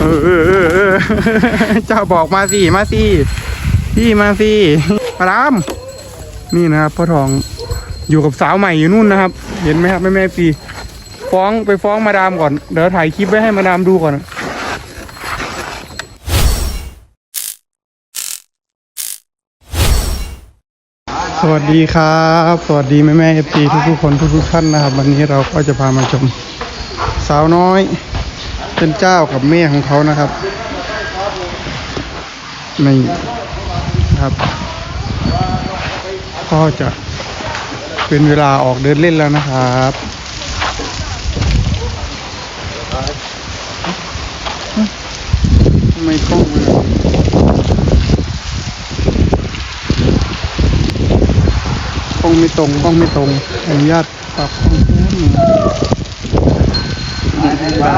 เออเจ้าบอกมาสิมาสิพี่มาสิมาดามนี่นะครับพ่อทองอยู่กับสาวใหม่อยู่นู่นนะครับ เห็นไหมครับแม่แม่ปีฟ้องไปฟ้องมาดามก่อน เดี๋ยวถ่ายคลิปไว้ให้มาดามดูก่อนสวัสดีครับ สวัสดีแม่แม่เอฟซีทุกๆคนทุกๆท่านนะครับ วันนี้เราก็จะพามาชม สาวน้อย เป็นเจ้ากับแม่ของเขานะครับนี่ครับ ก็จะเป็นเวลาออกเดินเล่นแล้วนะครับไม่กล้องเลยกล้องไม่ตรงกล้องไม่ตรงอนุญาตปรับกล้องแป๊บหนึงได้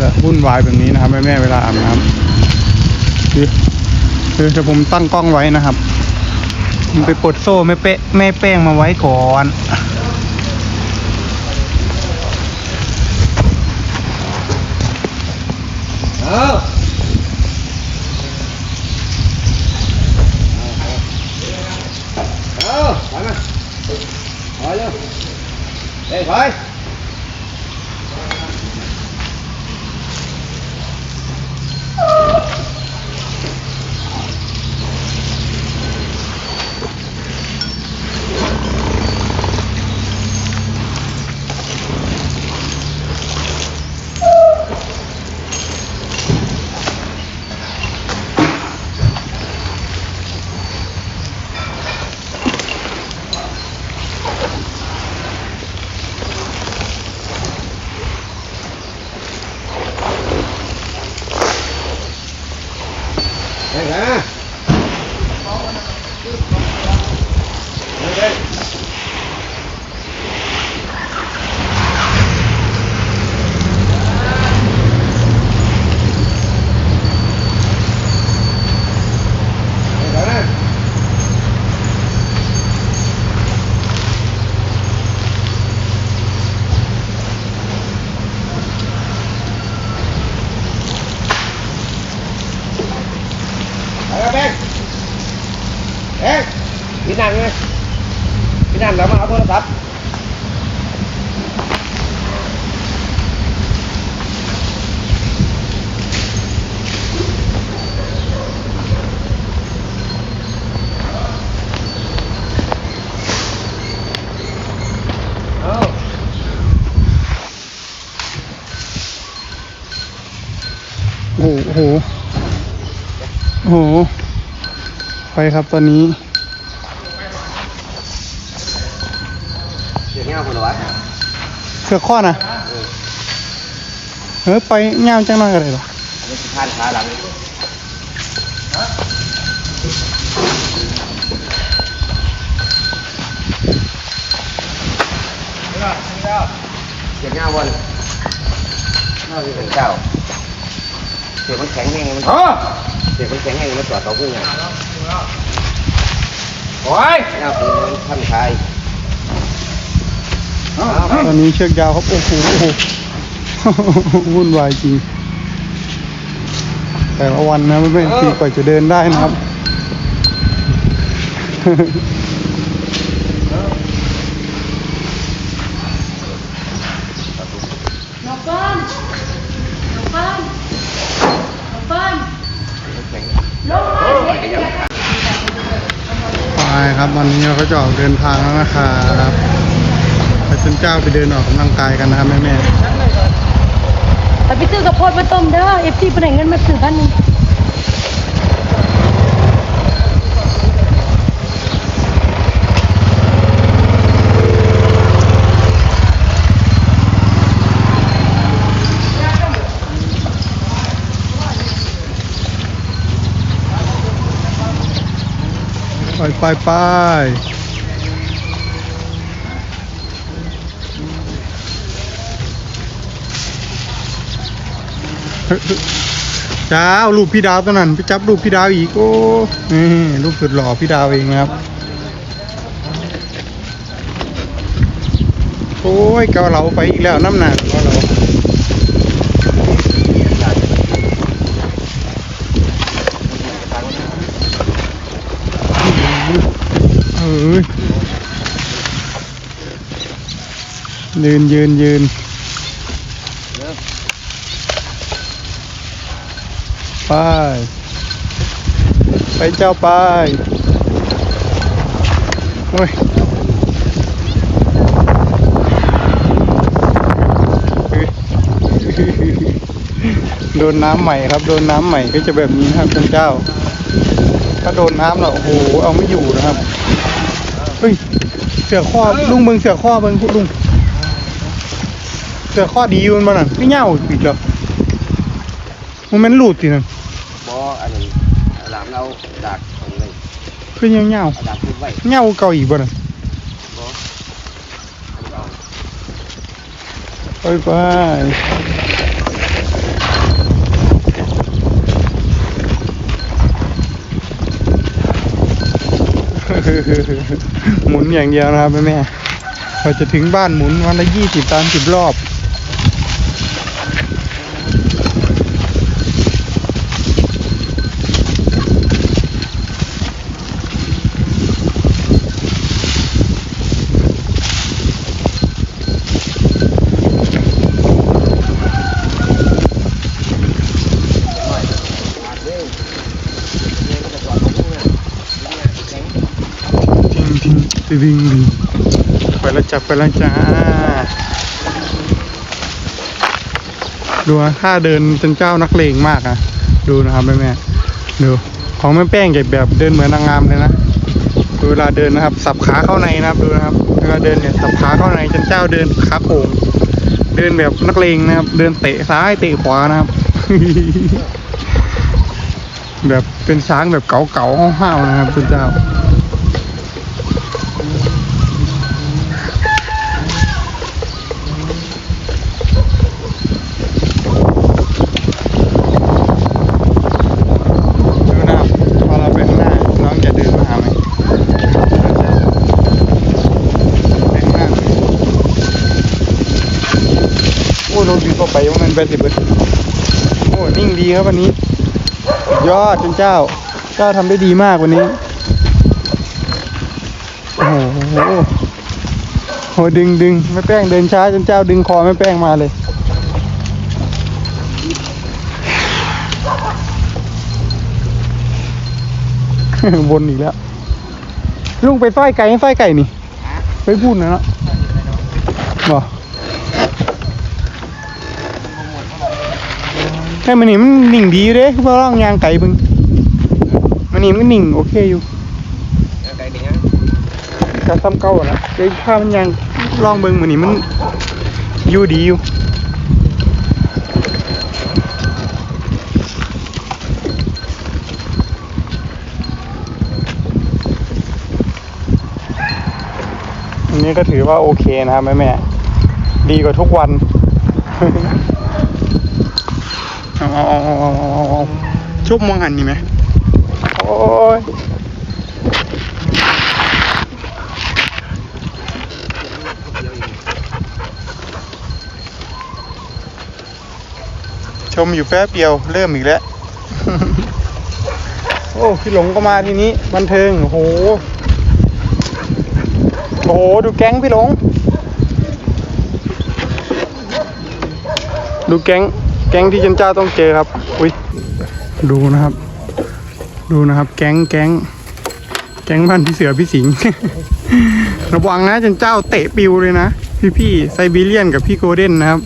แล้ วุ่นวายแบบนี้นะครับ แม่แม่เวลาอาบน้ำคือคือจะผมตั้งกล้องไว้นะครับผมไปปลดโซ่แม่เป๊ะแม่แป้งมาไว้ก่อนเอาเอาไปมาไปเร็วเฮ้ยไป หโอ้โห ไปครับตอนนี้เสียงเงี้ยคนละวะเสือกข้อนะเฮ้ยไปเงาวจังหน่อยกันเลยเหรออันนี้คือท่านขาหลังเสียงเงี้ยวนน่าจะเป็นเจ้า เสียงมันแข็งแห้งมันอ๋อเสียงมันแข็งแห้งมันจอดเขาพุ่งไงโอ้ยน่าเป็นมันท่านชายตอนนี้เชือกยาวครับโอ้โหโอ้โหวุ่นวายจริงแต่ละวันนะไม่เป็นทีกว่าจะเดินได้นะครับ น้องเปิ้ลน้องเปิ้ลน้องเปิ้ลลงมาเดี๋ยวจะ ไปครับ วันนี้เราก็จะออกเดินทางแล้วนะครับไปเป็นเจ้าไปเดินออกกำลังกายกันนะครับแม่แม่ไปซื้อกับโพดมาต้มเด้อเอฟซีไปไหนเงินมาซื้อพันนึง ไปไปจ้าเอารูปพี่ดาวตัวนั้นไปจับรูปพี่ดาวอีกโอ้นี่รูปสุดหล่อพี่ดาวเองนะครับ โอ้ยเกาเหลาไปอีกแล้วน้ำหนักเกาเหลา เออยืนยืนยืนไป ไปเจ้าไปโอ้ยโดนน้ำใหม่ครับ โดนน้ำใหม่ก็จะแบบนี้ครับท่านเจ้า ถ้าโดนน้ำแล้วโอ้โหเอาไม่อยู่นะครับ เฮ้ยเสือข้อลุงเบิงเสือข้อเบิงลุงเสือข้อดีอยู่มันบ่นั่นไม่เหงาอีกแล้วมันแมันหลุดสินั่นบ่อันนี้หลามเราดักตรงนี้คือยังเหงาเอาดักขึ้นไว้เหงาเก่าอีกบ่นั่นบ่เอา ไปไป หมุนอย่างเดียวนะครับแม่แม่ๆเราจะถึงบ้านหมุนวันละยี่สิบตามสิบรอบ ทิ้งทิ้งไป วิ่งวิ่งไปแล้วจับไปแล้วจ้าดูนะท่าเดินเป็นเจ้านักเลงมากอะ ดูนะครับแม่แม่ดูของแม่แป้งเก็บแบบเดินเหมือนนางงามเลยนะดูเวลาเดินนะครับ สับขาเข้าในนะครับดูนะครับเวลาเดินเนี่ยสับขาเข้าในจนเจ้าเดินขาโป่งเดินแบบนักเลงนะครับ เดินเตะซ้ายเตะขวานะครับ แบบเป็นช้างแบบเก๋าๆห้าวๆนะครับคุณเจ้า ดูนะครับพอเราไปข้างหน้า น้องจะเดินมาหาไหมไปข้างหน้าเลย โอ้เราเข้าไปว่ามันไปสิเบิดโอ้นิ่งดีครับวันนี้ ยอดเจ้า เจ้าทำได้ดีมากวันนี้ โอ้โหโหดึงดึงแม่แป้งเดินช้าจนเจ้าดึงคอแม่แป้งมาเลยวนอีกแล้ว ลุงไปฝ้ายไก่ให้ฝ้ายไก่นี่ ไปพูดนะเนาะบอก ให้มันนี่มันนิ่งดีอยู่เด้เพราะร่องยางไก่เบึงมันนี่มันก็นิ่งโอเคอยู่เอาไก่ดิงอะการซ้ำเก่าอะนะเดี๋ยวข้ามันยังลองเบิ่งมันนี่มันอยู่ดีอยู่อันนี้ก็ถือว่าโอเคนะครับแม่แม่ๆดีกว่าทุกวัน เอาเอาเอาเอาเอาเอาเอาชุบมองหันนี่ไหมโอ้ยชมอยู่แป๊บเดียวเริ่มอีกแล้ว โอ้พี่หลงก็มาทีนี้บันเทิงโอ้โหโอ้โหดูแก๊งพี่หลง ดูแก๊ง แก๊งที่จันเจ้าต้องเจอครับ อุ้ยดูนะครับ ดูนะครับ แก๊งแก๊งแก๊งบ้านพี่เสือพี่สิงห์ ระวังนะจันเจ้าเตะปิวเลยนะ พี่พี่ๆไซบีเรียนกับพี่โกลเด้นนะครับ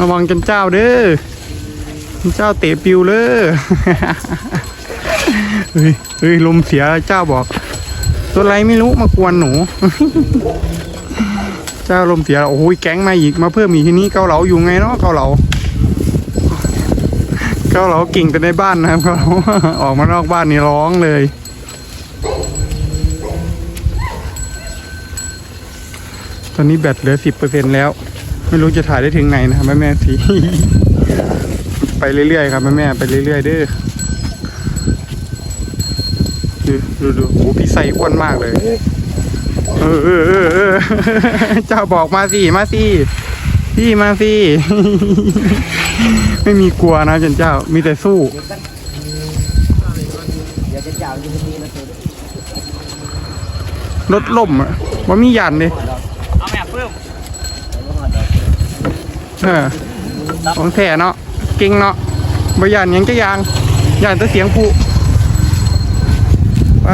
ระวังจันเจ้าเด้อจันเจ้าเตะปิวเลย เฮ้ยเฮ้ยลมเสียเจ้าบอก ตัวอะไรไม่รู้มากวนหนู เจ้าลมเสียโอ้โหแก๊งมาอีกมาเพิ่มอีกทีนี้เกาเหลาอยู่ไงเนาะเกาเหลา กาเหลากิ่งแต่ในบ้านนะครับเกาเหลาออกมานอกบ้านนี่ร้องเลย ตอนนี้แบตเหลือสิบเปอร์เซ็นแล้ว ไม่รู้จะถ่ายได้ถึงไหนนะครับแม่แม่สีไปเรื่อยๆครับแม่แม่ไปเรื่อยๆเด้อดูดูดูโอ้พี่ใส่อ้วนมากเลย เออเออเออเจ้าบอกมาสิมาสิ พี่มาสิ ไม่มีกลัวนะจันเจ้า มีแต่สู้เดี๋ยวจะเจ้าจะมีนะตัวรถล่มอะว่ามียันเลยเอาแม่ปื้มเออของแท้เนาะเก่งเนาะบยันหยังจะยางยันแต่เสียงผู้ไป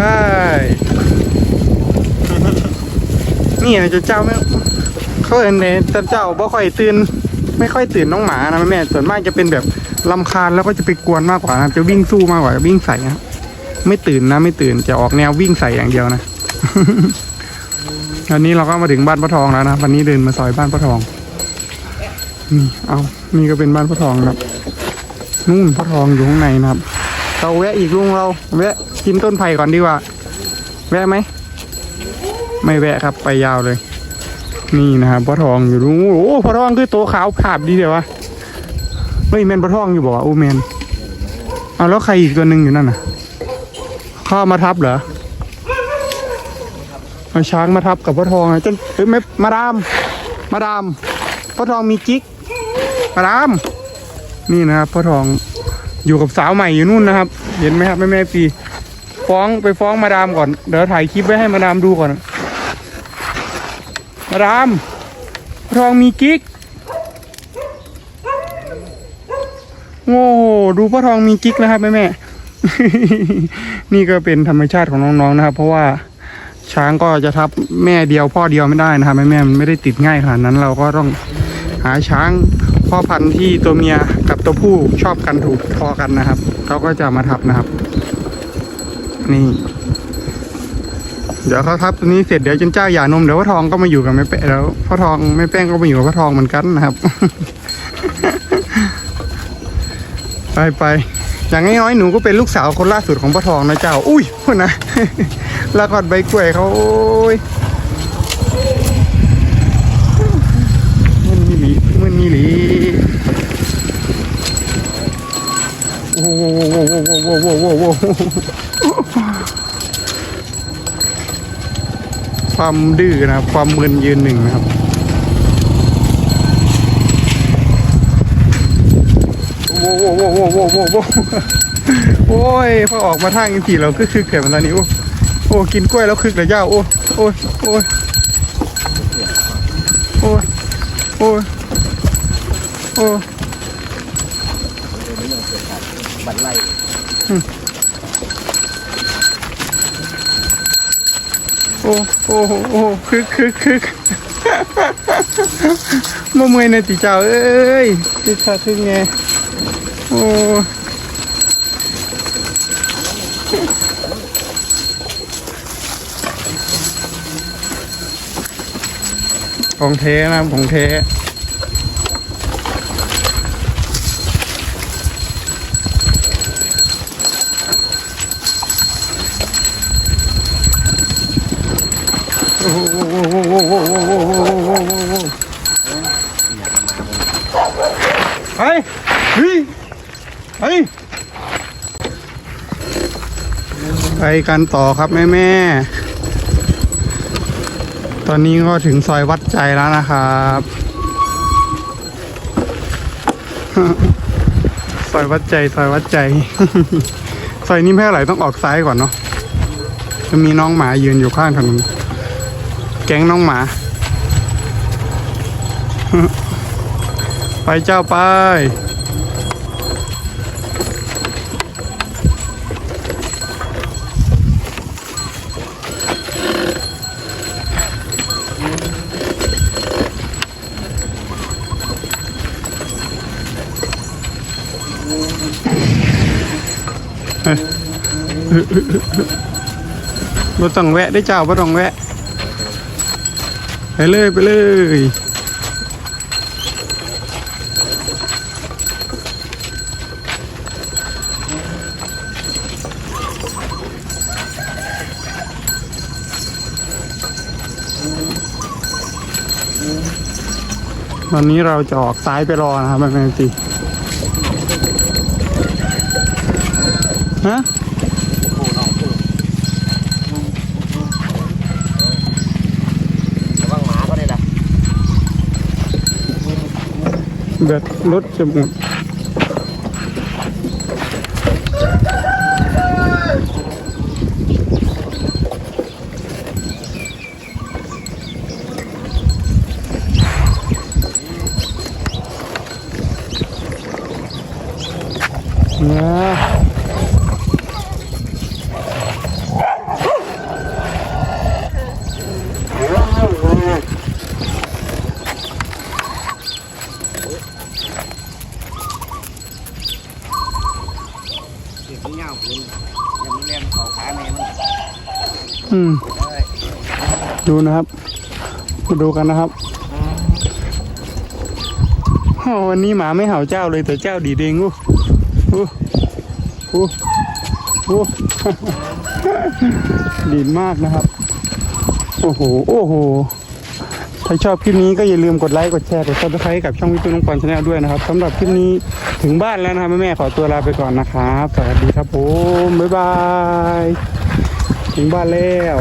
นี่นะจันเจ้าไม่ เขาเอ็นเลยจันเจ้าบ่ค่อยตื่นไม่ค่อยตื่นน้องหมานะแม่ส่วนมากจะเป็นแบบลำคาญแล้วก็จะไปกวนมากกว่านะจะวิ่งสู้มากกว่าวิ่งใส่นะไม่ตื่นนะไม่ตื่นจะออกแนววิ่งใส่อย่างเดียวนะตอนนี้เราก็มาถึงบ้านพระทองแล้วนะวันนี้เดินมาซอยบ้านพระทองนี่เอานี่ก็เป็นบ้านพระทองครับนู่นพระทองอยู่ข้างในนะครับ เราแวะอีกลุงเราแวะกินต้นไผ่ก่อนดีกว่า แวะไหม ไม่แวะครับไปยาวเลย นี่นะครับพระทองอยู่ลุงโอ้พระทองคือตัวขาวผาบดีเดี๋ยววะเฮ้ยแมนพระทองอยู่บ่วะโอ้แมนเอาแล้วใครอีกตัวหนึ่งอยู่นั่นน่ะข้ามาทับเหรอเอาช้างมาทับกับพ่อทองจนเอ้ยไม่มาดาม มาดามพ่อทองมีกิ๊กมาดาม นี่นะครับพ่อทองอยู่กับสาวใหม่อยู่นู่นนะครับ เห็นไหมครับแม่แม่ปีฟ้องไปฟ้องมาดามก่อน เดี๋ยวถ่ายคลิปไว้ให้มาดามดูก่อน มามพ่อทองมีกิ๊กโอ้ดูพ่อทองมีกิ๊กนะครับแม่แม่นี่ก็เป็นธรรมชาติของน้องๆนะครับ เพราะว่าช้างก็จะทับแม่เดียวพ่อเดียวไม่ได้นะครับแม่แม่มันไม่ได้ติดง่ายขนาดนั้น เราก็ต้องหาช้างพ่อพันธุ์ที่ตัวเมียกับตัวผู้ชอบกันถูกพอกันนะครับเขาก็จะมาทับนะครับ นี่ เดี๋ยวเขาทับตัวนี้เสร็จเดี๋ยวจนเจ้าหย่านมเดี๋ยวพ่อทองก็มาอยู่กับแม่แป้งแล้วพ่อทองแม่แป้งก็มาอยู่กับพ่อทองเหมือนกันนะครับ ไปไปอย่างน้อยๆหนูก็เป็นลูกสาวคนล่าสุดของพ่อทองนะเจ้า อุ้ยพูดนะล้วก็ใบกล้วยเขาโอ้ยมันมีหลีมันมีหลีโอ้โหโอ้โหโอ้โหโอ้โหโอ้โหโอ้โห ความดื้อนะครับ ความมึนยืนหนึ่งนะครับ โว้โว้โว้โว้โว้โว้โว้โอ้ยพอออกมาทางทีเราก็คือเกิดมาตอนนี้โอ้โอ้กินกล้วยแล้วคึกเลยย่าโอ้โอ้โอ้โอ้โอ้ยโอ้ย บันไล โอ้โอ้โอ้คึกคึกคึกมาเมอยในติเจ้าเอ้ยติดขาคึกไงโอ้ของเทนะของเท ไปเฮ้ยไปไปกันต่อครับแม่แม่ตอนนี้ก็ถึงซอยวัดใจแล้วนะครับ ซอยวัดใจซอยวัดใจ ซอยนี้ไม่ไหร่ต้องออกซ้ายก่อนเนาะจะมีน้องหมายืนอยู่ข้างถนน แก๊งน้องหมา ไปเจ้าไป บ่ต้องแวะได้อเจ้าบ่ต้องแวะ ไปเลยไปเลยวันนี้เราจะออกซ้ายไปรอนะครับแม่แม่จีฮะ โอ้น้องคือระวังหมาก็ได้ละ แบตรถจะหมด เนี่ย เด็กมันเงาคุณยังไม่เล่นเขาขาแม่มัน อืม เอ้ย ดูนะครับมาดูกันนะครับวันนี้หมาไม่เห่าเจ้าเลยแต่เจ้าดีเองอู้อู้อู้อู้ดีมากนะครับ โอ้โห โอ้โห ถ้าชอบคลิปนี้ก็อย่าลืมกดไลค์ กดแชร์ กดซับสไครต์กับช่องวิทูน้องปอนชาแนลด้วยนะครับสำหรับคลิปนี้ถึงบ้านแล้วนะครับแม่ๆขอตัวลาไปก่อนนะครับ สวัสดีครับผม บ๊ายบาย ถึงบ้านแล้ว